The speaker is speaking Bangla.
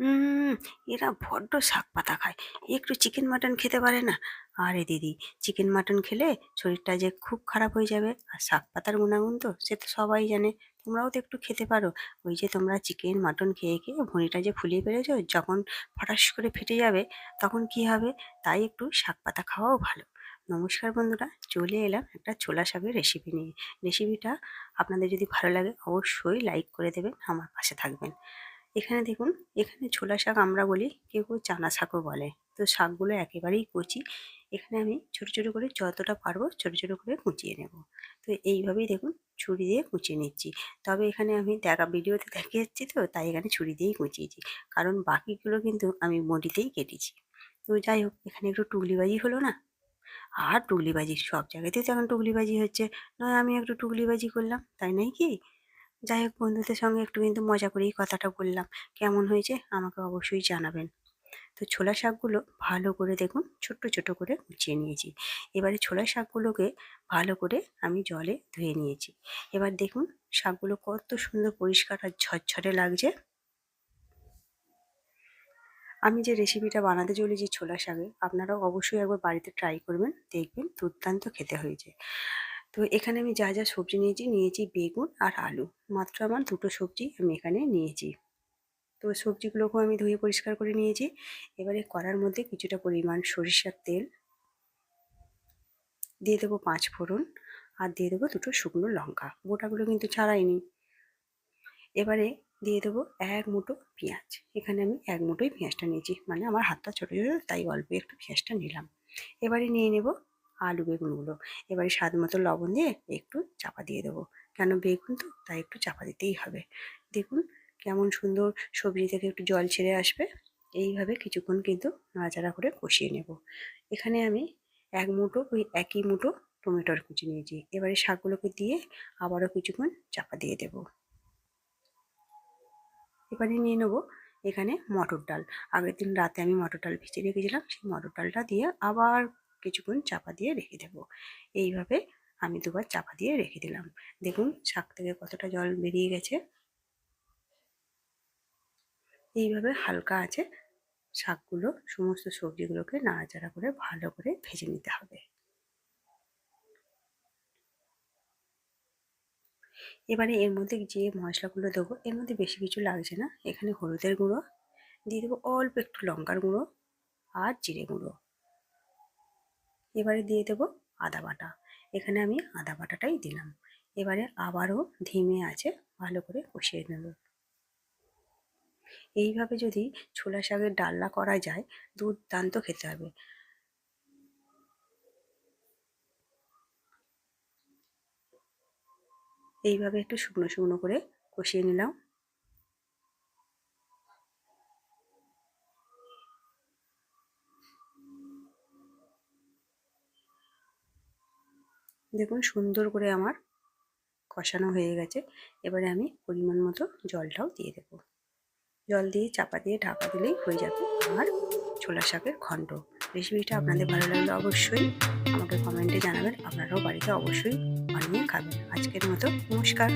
উম এরা বড্ড শাক পাতা খায়। একটু চিকেন মাটন খেতে পারে না? আরে দিদি চিকেন মাটন খেলে শরীরটা যে খুব খারাপ হয়ে যাবে। আর শাক পাতার গুণাগুণ তো, সে তো সবাই জানে। তোমরাও তো একটু খেতে পারো। ওই যে তোমরা চিকেন মাটন খেয়ে খেয়ে ভুঁড়িটা যে ফুলিয়ে ফেলেছো যখন ফটাস করে ফেটে যাবে, তখন কি হবে? তাই একটু শাক পাতা খাওয়াও ভালো। নমস্কার বন্ধুরা, চলে এলাম একটা ছোলা শাকের রেসিপি নিয়ে। রেসিপিটা আপনাদের যদি ভালো লাগে, অবশ্যই লাইক করে দেবেন, আমার পাশে থাকবেন। এখানে দেখুন, এখানে ছোলা শাক আমরা বলি, কেউ কেউ চানা শাকও বলে। তো শাকগুলো একেবারেই কচি। এখানে আমি ছোটো ছোটো করে যতটা পারব ছোটো ছোটো করে কুচিয়ে নেব। তো এইভাবেই দেখুন, ছুরি দিয়ে কুচিয়ে নিচ্ছি। তবে এখানে আমি দেখা, ভিডিওতে দেখে যাচ্ছি তো, তাই এখানে ছুরি দিয়েই কুচিয়েছি। কারণ বাকিগুলো কিন্তু আমি মডিতেই কেটেছি। তো যাই হোক, এখানে একটু টুকলিবাজি হলো না? আর টুকলিবাজি, সব জায়গাতেই তো এখন টুকলিবাজি হচ্ছে। নয়, আমি একটু টুকলিবাজি করলাম, তাই নয় কি? যাই হোক, বন্ধুদের সঙ্গে একটু কিন্তু মজা করেই কথাটা বললাম। কেমন হয়েছে আমাকে অবশ্যই জানাবেন। তো ছোলা শাকগুলো ভালো করে দেখুন, ছোট্ট ছোট করে কুচিয়ে নিয়েছি। এবারে ছোলা শাকগুলোকে ভালো করে আমি জলে ধুয়ে নিয়েছি। এবার দেখুন, শাকগুলো কত সুন্দর পরিষ্কার আর ঝরঝরে লাগছে। আমি যে রেসিপিটা বানাতে চলেছি ছোলা শাকে, আপনারাও অবশ্যই একবার বাড়িতে ট্রাই করবেন, দেখবেন দুর্দান্ত খেতে হয়েছে। তো এখানে আমি যা যা সবজি নিয়েছি নিয়েছি বেগুন আর আলু। মাত্র আমার দুটো সবজি আমি এখানে নিয়েছি। তো সবজিগুলোকেও আমি ধুয়ে পরিষ্কার করে নিয়েছি। এবারে কড়ার মধ্যে কিছুটা পরিমাণ সরিষার তেল। দিয়ে দেবো পাঁচ ফোড়ন আর দিয়ে দেবো দুটো শুকনো লঙ্কা। গোটাগুলো কিন্তু ছাড়াইনি। এবারে দিয়ে দেবো এক মুঠো পেঁয়াজ। এখানে আমি এক মুঠোই পেঁয়াজটা নিয়েছি। মানে আমার হাতটা ছোটো ছোটো তাই অল্প একটু পেঁয়াজটা নিলাম। এবারে নিয়ে নেব আলু, বেগুনগুলো। এবারে স্বাদ মতো লবণ দিয়ে একটু চাপা দিয়ে দেবো। কেন বেগুন তো? তাই একটু চাপা দিতেই হবে। দেখুন কেমন সুন্দর সবজি থেকে একটু জল ছেড়ে আসবে। এইভাবে কিছুক্ষণ কিন্তু নাড়াচাড়া করে কষিয়ে নেব। এখানে আমি এক মুঠো ওই একই মুঠো টমেটোর কুচি নিয়েছি। এবারে শাকগুলোকে দিয়ে আবারও কিছুক্ষণ চাপা দিয়ে দেব। এবারে নিয়ে নেব এখানে মটর ডাল। আগের দিন রাতে আমি মটর ডাল ভিজিয়ে রেখেছিলাম। সেই মটর ডালটা দিয়ে আবার কিছুক্ষণ চাপা দিয়ে রেখে দেব। এইভাবে আমি দুবার চাপা দিয়ে রেখে দিলাম। দেখুন, শাক থেকে কতটা জল বেরিয়ে গেছে। এইভাবে হালকা আছে। শাকগুলো, সমস্ত সবজিগুলোকে নাড়াচাড়া করে ভালো করে ভেজে নিতে হবে। এবারে এর মধ্যে যে মশলাগুলো দেবো, এর মধ্যে বেশি কিছু লাগছে না। এখানে হলুদের গুঁড়ো, দিয়ে দেবো অল্প একটু লঙ্কার গুঁড়ো আর জিরে গুঁড়ো। এবারে দিয়ে দেবো আদা বাটা। এখানে আমি আদা বাটাটাই দিলাম। এবারে আবারও ধিমে আছে, ভালো করে কষিয়ে নেব। এইভাবে যদি ছোলা শাকের ডালনা করা যায়, দুর্দান্ত খেতে হবে। এইভাবে একটু শুকনো শুকনো করে কষিয়ে নিলাম। দেখুন সুন্দর করে আমার কষানো হয়ে গেছে। এবারে আমি পরিমাণ মতো জলটাও দিয়ে দেবো। জল দিয়ে চাপা দিয়ে ঢাকা দিলেই হয়ে যাবে আমার ছোলা শাকের খণ্ড। রেসিপিটা আপনাদের ভালো লাগলে অবশ্যই আমাকে কমেন্টে জানাবেন। আপনারাও বাড়িতে অবশ্যই বানিয়ে খাবেন। আজকের মতো নমস্কার।